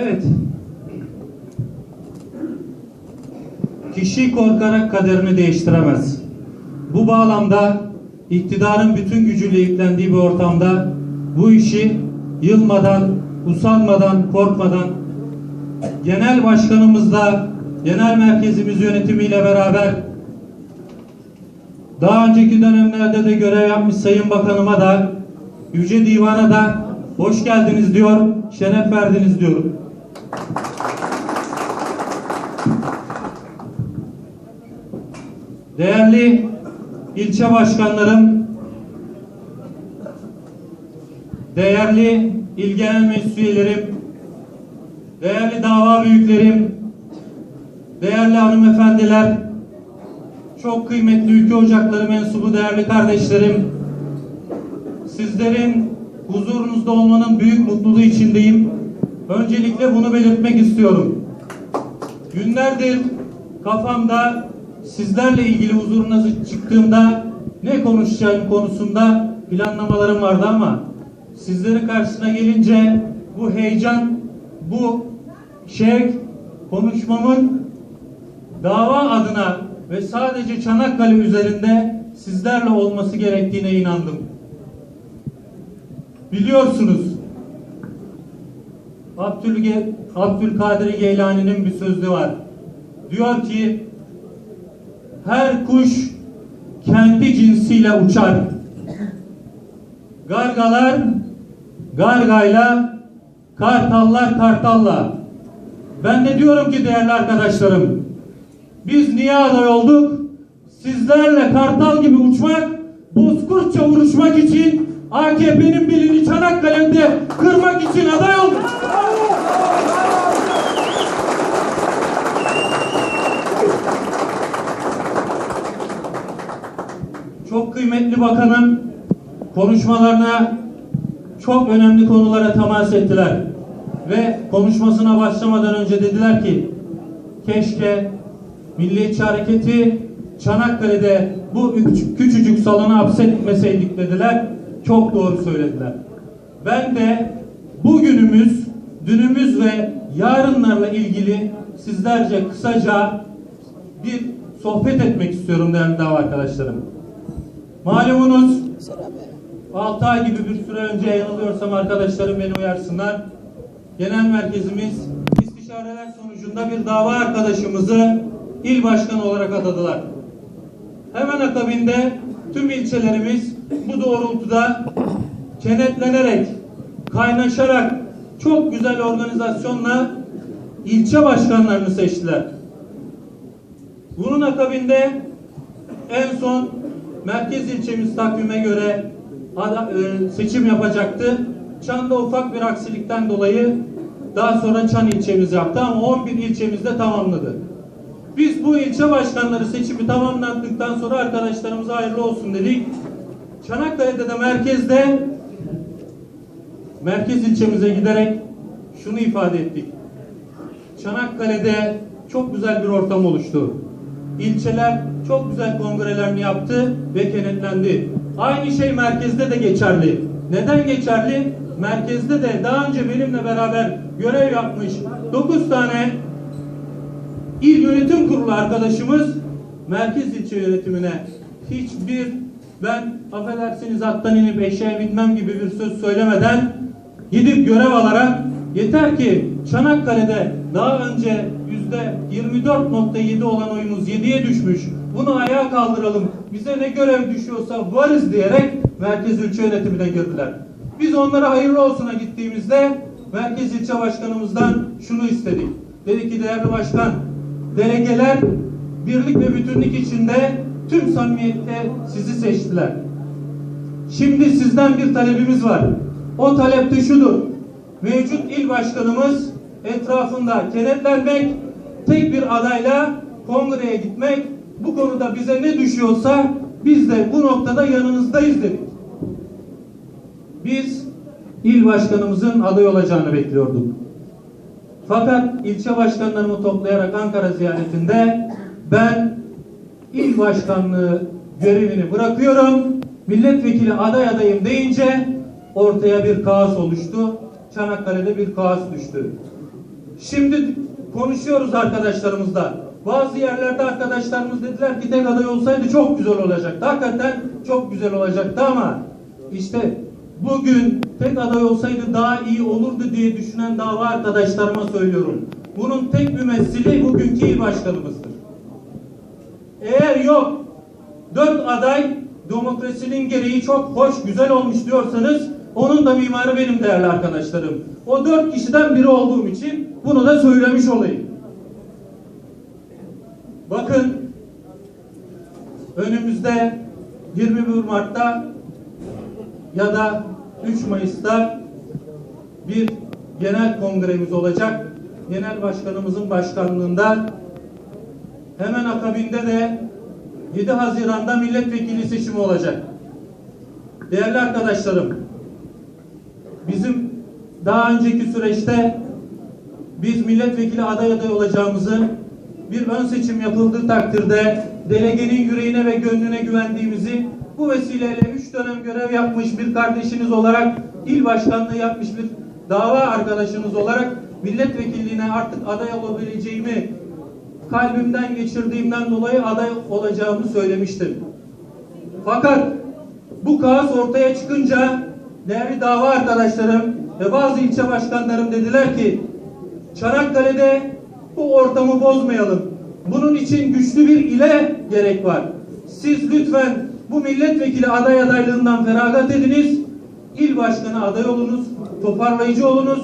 Evet. Kişi korkarak kaderini değiştiremez. Bu bağlamda iktidarın bütün gücüyle yüklendiği bir ortamda bu işi yılmadan, usanmadan, korkmadan genel başkanımızla, genel merkezimiz yönetimiyle beraber daha önceki dönemlerde de görev yapmış Sayın Bakanıma da Yüce Divan'a da hoş geldiniz diyor, şeref verdiniz diyorum. Değerli ilçe başkanlarım, değerli il genel meclis değerli dava büyüklerim, değerli hanımefendiler, çok kıymetli ülke ocakları mensubu değerli kardeşlerim, sizlerin huzurunuzda olmanın büyük mutluluğu içindeyim. Öncelikle bunu belirtmek istiyorum. Günlerdir kafamda sizlerle ilgili huzurunuza çıktığımda ne konuşacağım konusunda planlamalarım vardı ama sizlerin karşısına gelince bu heyecan, bu şevk konuşmamın dava adına ve sadece Çanakkale üzerinde sizlerle olması gerektiğine inandım. Biliyorsunuz Abdülge, Abdülkadir Geylani'nin bir sözü var. Diyor ki her kuş kendi cinsiyle uçar. Gargalar gargayla, kartallar kartalla. Ben de diyorum ki değerli arkadaşlarım, biz niye aday olduk? Sizlerle kartal gibi uçmak, bozkurtça vuruşmak için AKP'nin birini Çanakkale'de kırmak için aday olduk. Çok kıymetli bakanım konuşmalarına çok önemli konulara temas ettiler. Ve konuşmasına başlamadan önce dediler ki keşke Milliyetçi Hareketi Çanakkale'de bu küçücük salona hapsetmeseydik dediler. Çok doğru söylediler. Ben de bugünümüz, dünümüz ve yarınlarla ilgili sizlerce kısaca bir sohbet etmek istiyorum değerli dava arkadaşlarım. Malumunuz 6 ay gibi bir süre önce yanılıyorsam arkadaşlarım beni uyarsınlar. Genel merkezimiz istişareler sonucunda bir dava arkadaşımızı il başkanı olarak adadılar. Hemen akabinde tüm ilçelerimiz bu doğrultuda kenetlenerek, kaynaşarak çok güzel organizasyonla ilçe başkanlarını seçtiler. Bunun akabinde en son merkez ilçemiz takvime göre e, seçim yapacaktı. Çan'da ufak bir aksilikten dolayı daha sonra Çan ilçemiz yaptı ama 11 ilçemizde tamamladı. Biz bu ilçe başkanları seçimi tamamlandıktan sonra arkadaşlarımıza hayırlı olsun dedik. Çanakkale'de de merkezde merkez ilçemize giderek şunu ifade ettik. Çanakkale'de çok güzel bir ortam oluştu. İlçeler çok güzel kongrelerini yaptı ve kenetlendi. Aynı şey merkezde de geçerli. Neden geçerli? Merkezde de daha önce benimle beraber görev yapmış 9 tane İl Yönetim Kurulu arkadaşımız merkez ilçe yönetimine hiçbir ben affedersiniz attan inip eşeğe binmem gibi bir söz söylemeden gidip görev alarak yeter ki Çanakkale'de daha önce yüzde 24.7 olan oyumuz 7'ye düşmüş. Bunu ayağa kaldıralım. Bize ne görev düşüyorsa varız diyerek merkez ilçe yönetimine girdiler. Biz onlara hayırlı olsuna gittiğimizde merkez ilçe başkanımızdan şunu istedik. Dedi ki değerli başkan delegeler birlik ve bütünlük içinde tüm samimiyette sizi seçtiler. Şimdi sizden bir talebimiz var. O talep de şudur. Mevcut il başkanımız etrafında kenetlenmek, tek bir adayla kongreye gitmek, bu konuda bize ne düşüyorsa biz de bu noktada yanınızdayız dedik. Biz il başkanımızın aday olacağını bekliyorduk. Fakat ilçe başkanlarımı toplayarak Ankara ziyaretinde ben il başkanlığı görevini bırakıyorum. Milletvekili aday adayım deyince ortaya bir kaos oluştu. Çanakkale'de bir kaos düştü. Şimdi konuşuyoruz arkadaşlarımızla. Bazı yerlerde arkadaşlarımız dediler ki tek aday olsaydı çok güzel olacaktı. Hakikaten çok güzel olacaktı ama işte bugün tek aday olsaydı daha iyi olurdu diye düşünen dava arkadaşlarıma söylüyorum. Bunun tek mümessili bugünkü il başkanımızdır. Eğer yok dört aday demokrasinin gereği çok hoş, güzel olmuş diyorsanız onun da mimarı benim değerli arkadaşlarım. O dört kişiden biri olduğum için bunu da söylemiş olayım. Bakın önümüzde 21 Mart'ta ya da 3 Mayıs'ta bir genel kongremiz olacak. Genel başkanımızın başkanlığında hemen akabinde de 7 Haziran'da milletvekili seçimi olacak. Değerli arkadaşlarım, bizim daha önceki süreçte biz milletvekili aday aday olacağımızı bir ön seçim yapıldığı takdirde delegenin yüreğine ve gönlüne güvendiğimizi bu vesileyle üç dönem görev yapmış bir kardeşiniz olarak il başkanlığı yapmış bir dava arkadaşınız olarak milletvekilliğine artık aday olabileceğimi kalbimden geçirdiğimden dolayı aday olacağımı söylemiştim. Fakat bu kaos ortaya çıkınca değerli dava arkadaşlarım ve bazı ilçe başkanlarım dediler ki Çanakkale'de bu ortamı bozmayalım. Bunun için güçlü bir ile gerek var. Siz lütfen bu milletvekili aday adaylığından feragat ediniz. İl başkanı aday olunuz. Toparlayıcı olunuz.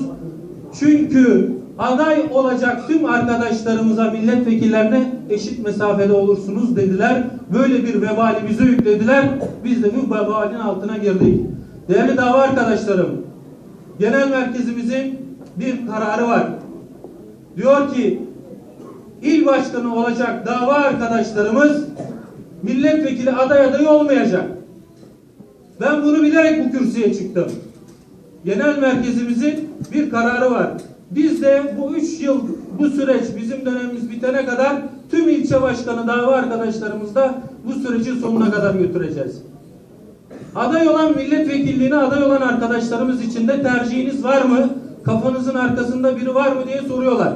Çünkü aday olacak tüm arkadaşlarımıza milletvekillerine eşit mesafede olursunuz dediler. Böyle bir vebali bize yüklediler. Biz de bu vebalin altına girdik. Değerli dava arkadaşlarım, genel merkezimizin bir kararı var. Diyor ki il başkanı olacak dava arkadaşlarımız milletvekili aday adayı olmayacak. Ben bunu bilerek bu kürsüye çıktım. Genel merkezimizin bir kararı var. Biz de bu üç yıl bu süreç bizim dönemimiz bitene kadar tüm ilçe başkanı dava arkadaşlarımızla bu sürecin sonuna kadar götüreceğiz. Aday olan milletvekilliğine aday olan arkadaşlarımız için de tercihiniz var mı? Kafanızın arkasında biri var mı diye soruyorlar.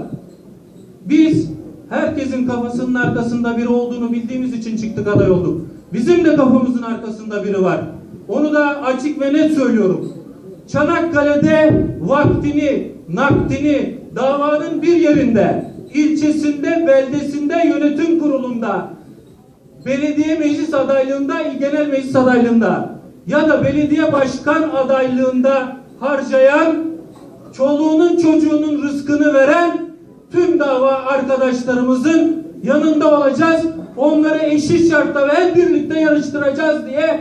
Biz herkesin kafasının arkasında biri olduğunu bildiğimiz için çıktık aday olduk. Bizim de kafamızın arkasında biri var. Onu da açık ve net söylüyorum. Çanakkale'de vaktini, nakdini davanın bir yerinde, ilçesinde, beldesinde, yönetim kurulunda, belediye meclis adaylığında, genel meclis adaylığında ya da belediye başkan adaylığında harcayan, çoluğunun çocuğunun rızkını veren tüm dava arkadaşlarımızın yanında olacağız. Onları eşit şartta ve hep birlikte yarıştıracağız diye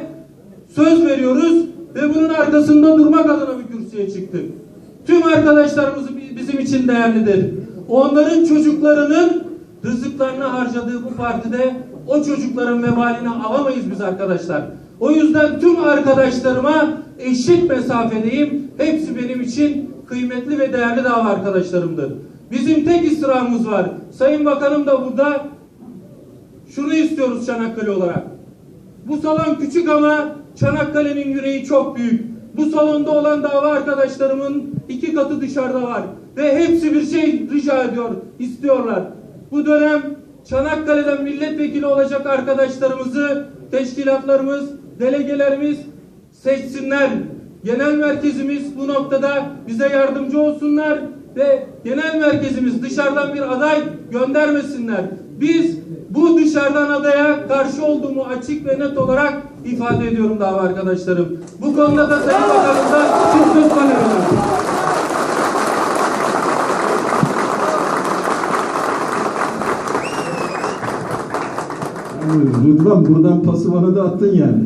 söz veriyoruz ve bunun arkasında durmak adına bir kürsüye çıktık. Tüm arkadaşlarımız bizim için değerlidir. Onların çocuklarının rızıklarını harcadığı bu partide o çocukların vebalini alamayız biz arkadaşlar. O yüzden tüm arkadaşlarıma eşit mesafedeyim. Hepsi benim için kıymetli ve değerli dava arkadaşlarımdır. Bizim tek istirhamımız var. Sayın Bakanım da burada şunu istiyoruz Çanakkale olarak. Bu salon küçük ama Çanakkale'nin yüreği çok büyük. Bu salonda olan dava arkadaşlarımın iki katı dışarıda var. Ve hepsi bir şey rica ediyor, istiyorlar. Bu dönem Çanakkale'den milletvekili olacak arkadaşlarımızı teşkilatlarımız, delegelerimiz seçsinler. Genel merkezimiz bu noktada bize yardımcı olsunlar ve genel merkezimiz dışarıdan bir aday göndermesinler. Biz bu dışarıdan adaya karşı olduğumu açık ve net olarak ifade ediyorum dava arkadaşlarım. Bu konuda da Sayın Bakanım'dan bir söz ediyorum. Rıdvan buradan pası bana da attın yani.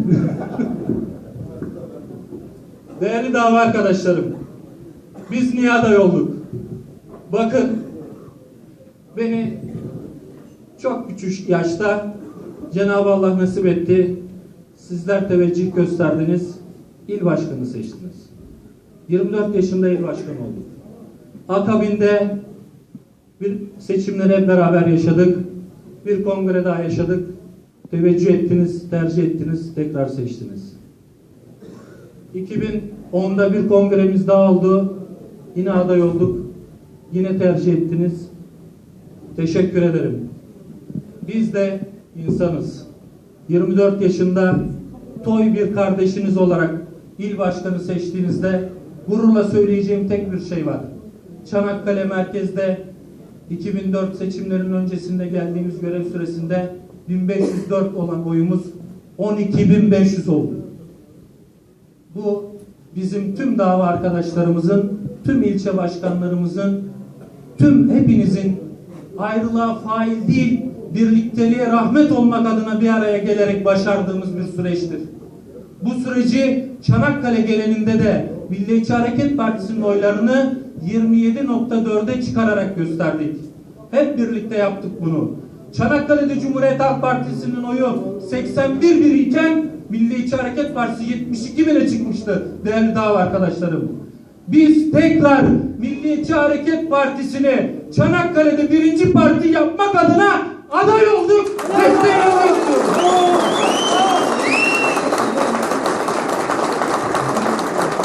Değerli dava arkadaşlarım, biz niye aday olduk? Bakın, beni çok küçük yaşta Cenab-ı Allah nasip etti. Sizler teveccüh gösterdiniz, il başkanı seçtiniz. 24 yaşında il başkanı olduk. Akabinde bir seçimleri hep beraber yaşadık. Bir kongre daha yaşadık. Teveccüh ettiniz, tercih ettiniz, tekrar seçtiniz. 2010'da bir kongremiz daha oldu. Yine aday olduk. Yine tercih ettiniz. Teşekkür ederim. Biz de insanız. 24 yaşında toy bir kardeşiniz olarak il başkanı seçtiğinizde gururla söyleyeceğim tek bir şey var. Çanakkale merkezde 2004 seçimlerinin öncesinde geldiğimiz görev süresinde 1504 olan oyumuz 12.500 oldu. Bu bizim tüm dava arkadaşlarımızın, tüm ilçe başkanlarımızın, tüm hepinizin ayrılığa fail değil, birlikteliğe rahmet olmak adına bir araya gelerek başardığımız bir süreçtir. Bu süreci Çanakkale geleninde de Milliyetçi Hareket Partisi'nin oylarını 27.4'e çıkararak gösterdik. Hep birlikte yaptık bunu. Çanakkale'de Cumhuriyet Halk Partisi'nin oyu 81 bir iken Milliyetçi Hareket Partisi 72 bine çıkmıştı değerli dava arkadaşlarım biz tekrar Milliyetçi Hareket Partisi'ni Çanakkale'de birinci parti yapmak adına aday olduk. Desteğinizi istiyoruz.